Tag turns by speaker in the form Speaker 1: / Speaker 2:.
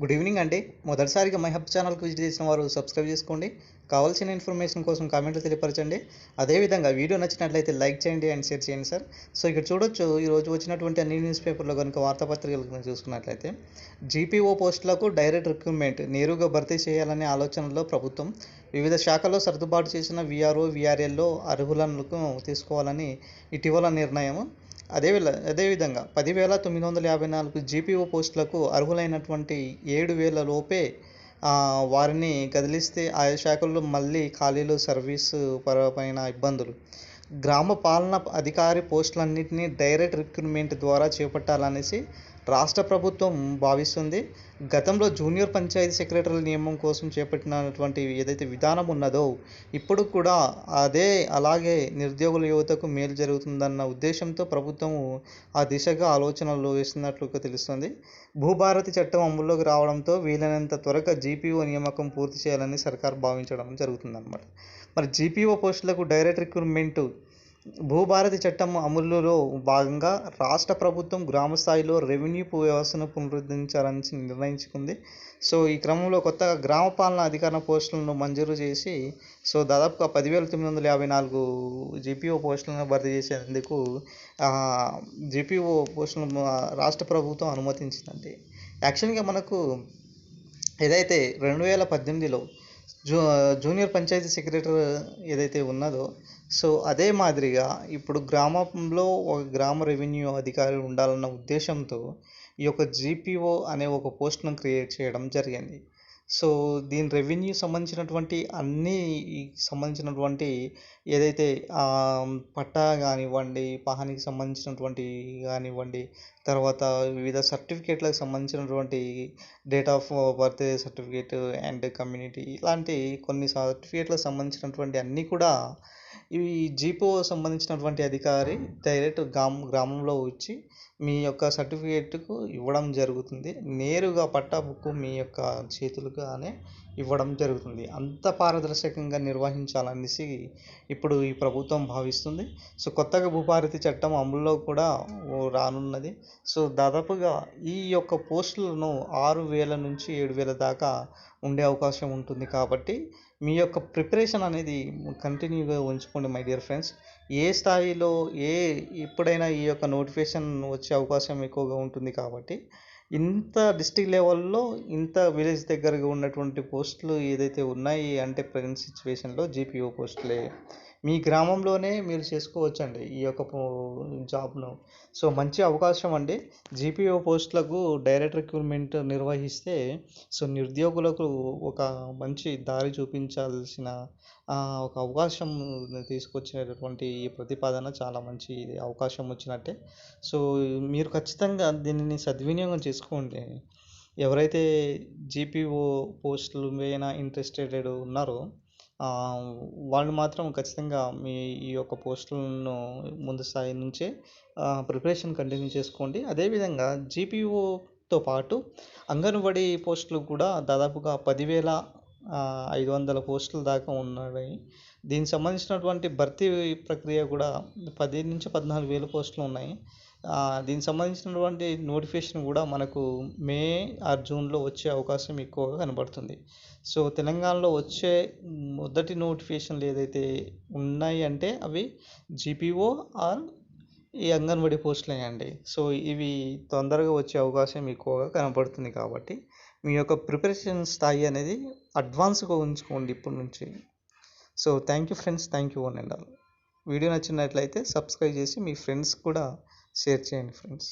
Speaker 1: Good evening అండి. మొదటిసారిగా my hub ఛానల్కి విజిట్ చేసిన వారు సబ్స్క్రైబ్ చేసుకోండి. కావాల్సిన ఇన్ఫర్మేషన్ కోసం కామెంట్లు తెలియపరచండి. అదేవిధంగా వీడియో నచ్చినట్లయితే లైక్ చేయండి అండ్ షేర్ చేయండి సార్. సో ఇక్కడ చూడొచ్చు ఈరోజు వచ్చినటువంటి అన్ని న్యూస్ పేపర్లో కనుక వార్తాపత్రికలు కనుక చూసుకున్నట్లయితే జీపీఓ పోస్టులకు డైరెక్ట్ రిక్రూట్మెంట్ నేరుగా భర్తీ చేయాలనే ఆలోచనలో ప్రభుత్వం వివిధ శాఖల్లో సర్దుబాటు చేసిన విఆర్ఓ వీఆర్ఎల్లో అర్హులను తీసుకోవాలని ఇటీవల నిర్ణయం అదే అదేవిధంగా పదివేల తొమ్మిది వందల యాభై నాలుగు జీపీఓ పోస్టులకు అర్హులైనటువంటి ఏడు వేల లోపే వారిని కదిలిస్తే ఆయా శాఖల్లో మళ్ళీ ఖాళీలు సర్వీసు పరమైన ఇబ్బందులు. గ్రామ పాలన అధికారి పోస్టులన్నింటినీ డైరెక్ట్ రిక్రూట్మెంట్ ద్వారా చేపట్టాలనేసి రాష్ట్ర ప్రభుత్వం భావిస్తుంది. గతంలో జూనియర్ పంచాయతీ సెక్రటరీల నియమం కోసం చేపట్టినటువంటి ఏదైతే విధానం ఉన్నదో ఇప్పుడు కూడా అదే అలాగే నిరుద్యోగుల యువతకు మేలు జరుగుతుందన్న ఉద్దేశంతో ప్రభుత్వం ఆ దిశగా ఆలోచనలు వేస్తున్నట్లుగా తెలుస్తుంది. భూభారతి చట్టం అమల్లోకి రావడంతో వీలైనంత త్వరగా జీపీఓ నియామకం పూర్తి చేయాలని సర్కార్ భావించడం జరుగుతుందన్నమాట. మరి జీపీఓ పోస్టులకు డైరెక్ట్ రిక్రూట్మెంట్ భూభారతి చట్టం అమలులో భాగంగా రాష్ట్ర ప్రభుత్వం గ్రామ స్థాయిలో రెవెన్యూ వ్యవస్థను పునరుద్ధరించాలని నిర్ణయించుకుంది. సో ఈ క్రమంలో కొత్తగా గ్రామ పాలన అధికార పోస్టులను మంజూరు చేసి సో దాదాపుగా పదివేల తొమ్మిది వందల యాభై నాలుగు జీపీఓ పోస్టులను భర్తీ చేసేందుకు జీపీఓ పోస్టులను రాష్ట్ర ప్రభుత్వం అనుమతించిందండి. యాక్చువల్గా మనకు ఏదైతే రెండు వేల పద్దెనిమిదిలో జూ జూనియర్ పంచాయతీ సెక్రటరీ ఏదైతే ఉన్నదో సో అదే మాదిరిగా ఇప్పుడు గ్రామంలో ఒక గ్రామ రెవెన్యూ అధికారి ఉండాలన్న ఉద్దేశంతో ఈ యొక్క జీపీఓ అనే ఒక పోస్ట్ను క్రియేట్ చేయడం జరిగింది. సో దీని రెవెన్యూ సంబంధించినటువంటి అన్నీ సంబంధించినటువంటి ఏదైతే పట్టా కానివ్వండి పహానికి సంబంధించినటువంటి కానివ్వండి తర్వాత వివిధ సర్టిఫికేట్లకు సంబంధించినటువంటి date of birth certificate and community ఇలాంటి కొన్ని సర్టిఫికేట్లకు సంబంధించినటువంటి అన్నీ కూడా ఈ జీపో సంబంధించినటువంటి అధికారి డైరెక్ట్ గ్రామ గ్రామంలో వచ్చి మీ యొక్క సర్టిఫికేట్కు ఇవ్వడం జరుగుతుంది. నేరుగా పట్టా బుక్కు మీ యొక్క చేతులుగానే ఇవ్వడం జరుగుతుంది. అంత పారదర్శకంగా నిర్వహించాలనేసి ఇప్పుడు ఈ ప్రభుత్వం భావిస్తుంది. సో కొత్తగా భూభారతి చట్టం అమల్లో కూడా రానున్నది. సో దాదాపుగా ఈ యొక్క పోస్టులను ఆరు వేల నుంచి ఏడు వేల దాకా ఉండే అవకాశం ఉంటుంది కాబట్టి మీ యొక్క ప్రిపరేషన్ అనేది కంటిన్యూగా ఉంచుకోండి మై డియర్ ఫ్రెండ్స్. ఏ స్థాయిలో ఏ ఎప్పుడైనా ఈ యొక్క నోటిఫికేషన్ వచ్చే అవకాశం ఎక్కువగా ఉంటుంది కాబట్టి ఇంత డిస్టిక్ లెవెల్లో ఇంత విలేజ్ దగ్గరగా ఉన్నటువంటి పోస్టులు ఏదైతే ఉన్నాయి అంటే ప్రజెంట్ సిచ్యువేషన్లో జీపీఓ పోస్టులే మీ గ్రామంలోనే మీరు చేసుకోవచ్చండి ఈ యొక్క జాబ్ను. సో మంచి అవకాశం అండి. జీపీఓ పోస్టులకు డైరెక్ట్ రిక్రూట్మెంట్ నిర్వహిస్తే సో నిరుద్యోగులకు ఒక మంచి దారి చూపించాల్సిన ఒక అవకాశం తీసుకొచ్చినటువంటి ఈ ప్రతిపాదన చాలా మంచి అవకాశం వచ్చినట్టే. సో మీరు ఖచ్చితంగా దీనిని సద్వినియోగం చేసుకోండి. ఎవరైతే జీపీఓ పోస్టులు మీద ఇంట్రెస్టెడ్ ఉన్నారో వాళ్ళు మాత్రం ఖచ్చితంగా మీ ఈ యొక్క పోస్టులను ముందు స్థాయి నుంచే ప్రిపరేషన్ కంటిన్యూ చేసుకోండి. అదేవిధంగా జీపీఓతో పాటు అంగన్వాడీ పోస్టులు కూడా దాదాపుగా పదివేల ఐదు వందల పోస్టుల దాకా ఉన్నాయి. దీనికి సంబంధించినటువంటి భర్తీ ప్రక్రియ కూడా పది నుంచి పద్నాలుగు వేల పోస్టులు ఉన్నాయి. దీనికి సంబంధించినటువంటి నోటిఫికేషన్ కూడా మనకు మే ఆర్ జూన్లో వచ్చే అవకాశం ఎక్కువగా కనబడుతుంది. సో తెలంగాణలో వచ్చే మొదటి నోటిఫికేషన్లు ఏదైతే ఉన్నాయి అంటే అవి జీపీఓ ఆర్ ఈ అంగన్వాడీ పోస్టులే అండి. సో ఇవి తొందరగా వచ్చే అవకాశం ఎక్కువగా కనబడుతుంది కాబట్టి మీ యొక్క ప్రిపరేషన్ స్థాయి అనేది అడ్వాన్స్గా ఉంచుకోండి ఇప్పటి నుంచి. So thank you friends thank you one and all. Video నచ్చినట్లయితే సబ్స్క్రైబ్ చేసి మీ ఫ్రెండ్స్ కూడా షేర్ చేయండి ఫ్రెండ్స్